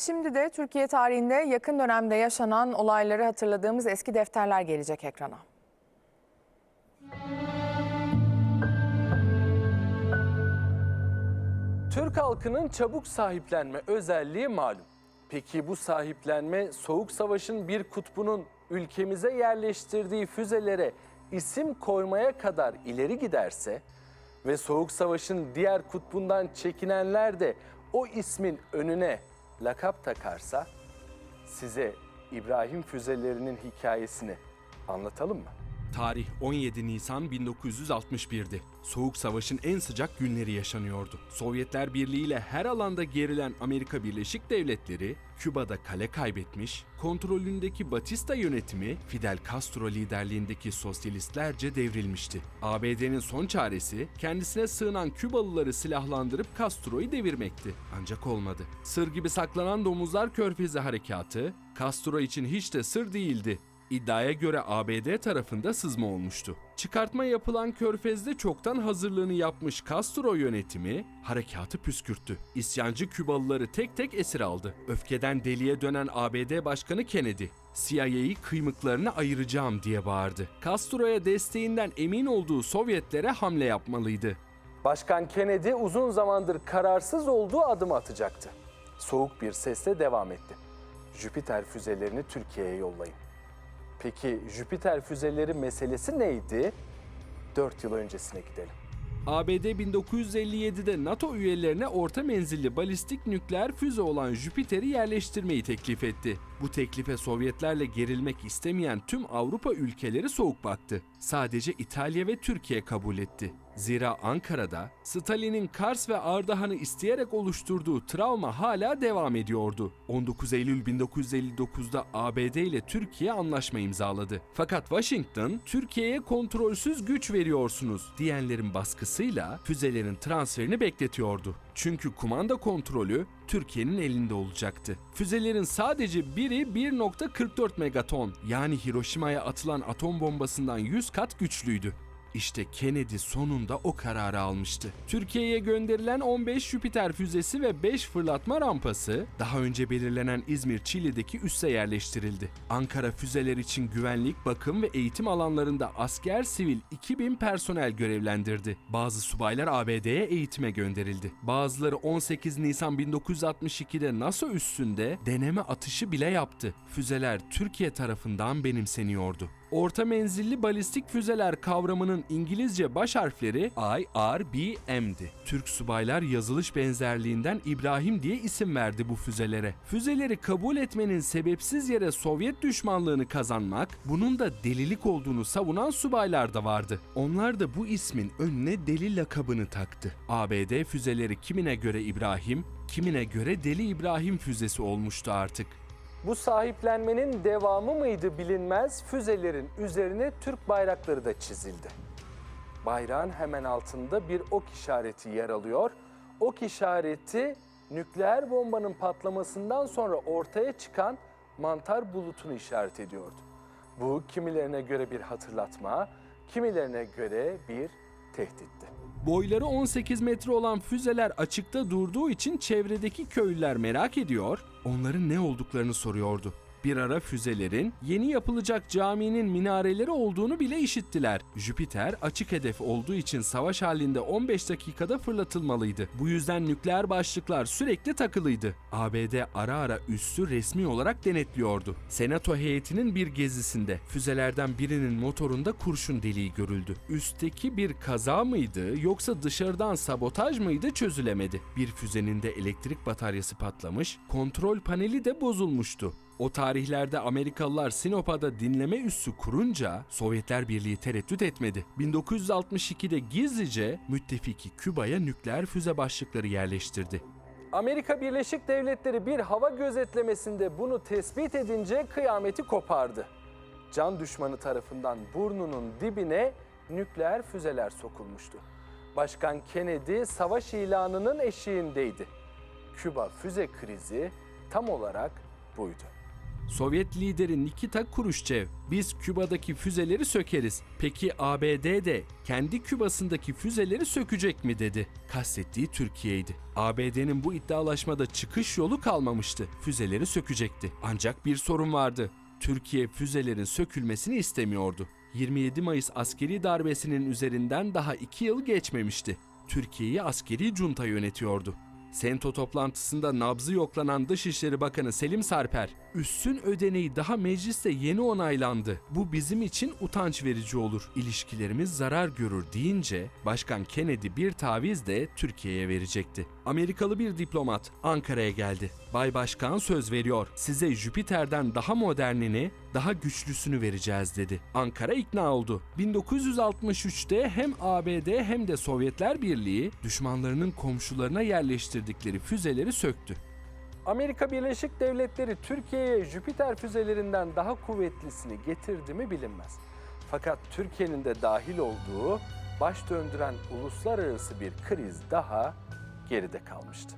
Şimdi de Türkiye tarihinde yakın dönemde yaşanan olayları hatırladığımız eski defterler gelecek ekrana. Türk halkının çabuk sahiplenme özelliği malum. Peki bu sahiplenme Soğuk Savaş'ın bir kutbunun ülkemize yerleştirdiği füzelere isim koymaya kadar ileri giderse ve Soğuk Savaş'ın diğer kutbundan çekinenler de o ismin önüne lakap takarsa size İbrahim füzelerinin hikayesini anlatalım mı? Tarih 17 Nisan 1961'di. Soğuk Savaş'ın en sıcak günleri yaşanıyordu. Sovyetler Birliği ile her alanda gerilen Amerika Birleşik Devletleri, Küba'da kale kaybetmiş, kontrolündeki Batista yönetimi Fidel Castro liderliğindeki sosyalistlerce devrilmişti. ABD'nin son çaresi kendisine sığınan Kübalıları silahlandırıp Castro'yu devirmekti. Ancak olmadı. Sır gibi saklanan Domuzlar Körfezi Harekatı, Castro için hiç de sır değildi. İddiaya göre ABD tarafında sızma olmuştu. Çıkartma yapılan körfezde çoktan hazırlığını yapmış Castro yönetimi harekatı püskürttü. İsyancı Kübalıları tek tek esir aldı. Öfkeden deliye dönen ABD Başkanı Kennedy, CIA'yı kıymıklarına ayıracağım diye bağırdı. Castro'ya desteğinden emin olduğu Sovyetlere hamle yapmalıydı. Başkan Kennedy uzun zamandır kararsız olduğu adım atacaktı. Soğuk bir sesle devam etti. Jüpiter füzelerini Türkiye'ye yollayın. Peki Jüpiter füzeleri meselesi neydi? 4 yıl öncesine gidelim. ABD 1957'de NATO üyelerine orta menzilli balistik nükleer füze olan Jüpiter'i yerleştirmeyi teklif etti. Bu teklife Sovyetlerle gerilmek istemeyen tüm Avrupa ülkeleri soğuk baktı. Sadece İtalya ve Türkiye kabul etti. Zira Ankara'da Stalin'in Kars ve Ardahan'ı isteyerek oluşturduğu travma hala devam ediyordu. 19 Eylül 1959'da ABD ile Türkiye anlaşma imzaladı. Fakat Washington, Türkiye'ye kontrolsüz güç veriyorsunuz diyenlerin baskısıyla füzelerin transferini bekletiyordu. Çünkü kumanda kontrolü Türkiye'nin elinde olacaktı. Füzelerin sadece biri 1.44 megaton yani Hiroşima'ya atılan atom bombasından 100 kat güçlüydü. İşte Kennedy sonunda o kararı almıştı. Türkiye'ye gönderilen 15 Jüpiter füzesi ve 5 fırlatma rampası daha önce belirlenen İzmir Çiğli'deki üsse yerleştirildi. Ankara füzeler için güvenlik, bakım ve eğitim alanlarında asker sivil 2000 personel görevlendirdi. Bazı subaylar ABD'ye eğitime gönderildi. Bazıları 18 Nisan 1962'de NASA üssünde deneme atışı bile yaptı. Füzeler Türkiye tarafından benimseniyordu. Orta menzilli balistik füzeler kavramının İngilizce baş harfleri IRBM'di. Türk subaylar yazılış benzerliğinden İbrahim diye isim verdi bu füzelere. Füzeleri kabul etmenin sebepsiz yere Sovyet düşmanlığını kazanmak, bunun da delilik olduğunu savunan subaylar da vardı. Onlar da bu ismin önüne deli lakabını taktı. ABD füzeleri kimine göre İbrahim, kimine göre Deli İbrahim füzesi olmuştu artık. Bu sahiplenmenin devamı mıydı bilinmez füzelerin üzerine Türk bayrakları da çizildi. Bayrağın hemen altında bir ok işareti yer alıyor. Ok işareti nükleer bombanın patlamasından sonra ortaya çıkan mantar bulutunu işaret ediyordu. Bu kimilerine göre bir hatırlatma, kimilerine göre bir tehditti. Boyları 18 metre olan füzeler açıkta durduğu için çevredeki köylüler merak ediyor, onların ne olduklarını soruyordu. Bir ara füzelerin yeni yapılacak caminin minareleri olduğunu bile işittiler. Jüpiter açık hedef olduğu için savaş halinde 15 dakikada fırlatılmalıydı. Bu yüzden nükleer başlıklar sürekli takılıydı. ABD ara ara üssü resmi olarak denetliyordu. Senato heyetinin bir gezisinde füzelerden birinin motorunda kurşun deliği görüldü. Üstteki bir kaza mıydı yoksa dışarıdan sabotaj mıydı çözülemedi. Bir füzenin de elektrik bataryası patlamış, kontrol paneli de bozulmuştu. O tarihlerde Amerikalılar Sinopa'da dinleme üssü kurunca Sovyetler Birliği tereddüt etmedi. 1962'de gizlice müttefiki Küba'ya nükleer füze başlıkları yerleştirdi. Amerika Birleşik Devletleri bir hava gözetlemesinde bunu tespit edince kıyameti kopardı. Can düşmanı tarafından burnunun dibine nükleer füzeler sokulmuştu. Başkan Kennedy savaş ilanının eşiğindeydi. Küba füze krizi tam olarak buydu. Sovyet lideri Nikita Khrushchev, biz Küba'daki füzeleri sökeriz. Peki ABD de kendi Küba'sındaki füzeleri sökecek mi dedi. Kastettiği Türkiye'ydi. ABD'nin bu iddialaşmada çıkış yolu kalmamıştı. Füzeleri sökecekti. Ancak bir sorun vardı. Türkiye füzelerin sökülmesini istemiyordu. 27 Mayıs askeri darbesinin üzerinden daha 2 yıl geçmemişti. Türkiye'yi askeri junta yönetiyordu. Sento toplantısında nabzı yoklanan Dışişleri Bakanı Selim Sarper, üssün ödeneği daha mecliste yeni onaylandı. Bu bizim için utanç verici olur. İlişkilerimiz zarar görür deyince Başkan Kennedy bir taviz de Türkiye'ye verecekti. Amerikalı bir diplomat Ankara'ya geldi. Bay Başkan söz veriyor. Size Jüpiter'den daha modernini, daha güçlüsünü vereceğiz dedi. Ankara ikna oldu. 1963'te hem ABD hem de Sovyetler Birliği düşmanlarının komşularına yerleştirdikleri füzeleri söktü. Amerika Birleşik Devletleri Türkiye'ye Jüpiter füzelerinden daha kuvvetlisini getirdi mi bilinmez. Fakat Türkiye'nin de dahil olduğu baş döndüren uluslararası bir kriz daha geride kalmıştı.